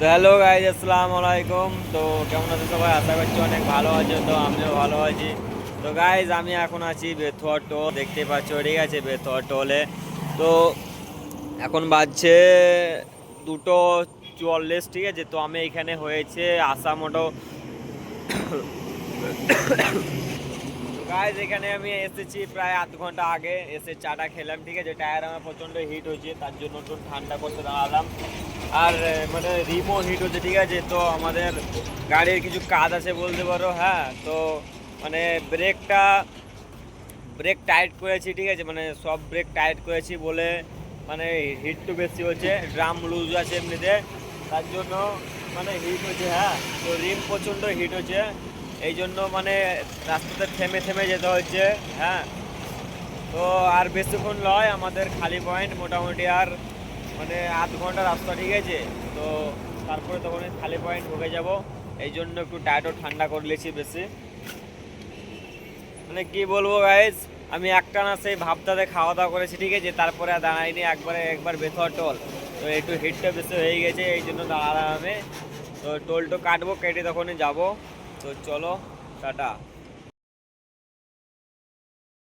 তো hello guys আসসালামু আলাইকুম। তো কেমন আছে সবাই? আশা করছি অনেক ভালো আছে, তো আমিও ভালো আছি। তো গাইজ আমি এখন আছি বেথুয়া টোল দেখতে পাচ্ছ, ঠিক আছে, বেথুয়া টোলে তো এখন বাজছে দুটো চুয়াল্লিশ, ঠিক আছে, তো আমি এখানে হয়েছে আসামোটো গাইজ এখানে আমি এসেছি প্রায় আধ ঘণ্টা আগে। এসে চাটা খেলাম, ঠিক আছে? টায়ার আমার প্রচণ্ড হিট হয়েছে, তার জন্য একটু ঠান্ডা করতে দাঁড়ালাম। আর মানে রিমো হিট হচ্ছে, ঠিক আছে? তো আমাদের গাড়ির কিছু কাজ আছে বলতে পারো হ্যাঁ? তো মানে ব্রেকটা, ব্রেক টাইট করেছি, ঠিক আছে? মানে সব ব্রেক টাইট করেছি বলে মানে হিট হিটটু বেশি হচ্ছে ড্রাম লুজ আছে এমনিতে। তার জন্য মানে হিট হচ্ছে হ্যাঁ? তো রিম প্রচণ্ড হিট হচ্ছে। এই জন্য মানে রাস্তাতে থেমে থেমে যেতে হচ্ছে হ্যাঁ? তো আর বেশিক্ষণ নয়, আমাদের খালি পয়েন্ট মোটামুটি আর মানে আধ ঘণ্টা রাস্তা ঠিক আছে। তো তারপরে তখন খালি পয়েন্ট ঢুকে যাব। এই জন্য একটু টায়ারও ঠান্ডা করে নিয়েছি বেশি। মানে কি বলব গাইজ আমি একটা না সেই ভাবটাতে খাওয়া দাওয়া করেছি, ঠিক আছে? তারপরে আর দাঁড়াইনি, একবারে একবার বেথর টোল তো একটু হিটটা বেশি হয়ে গেছে, এই জন্য দাঁড়ালাম আমি। তো টোলটো কাটবো, কেটে তখনই যাব। তো চলো টাটা।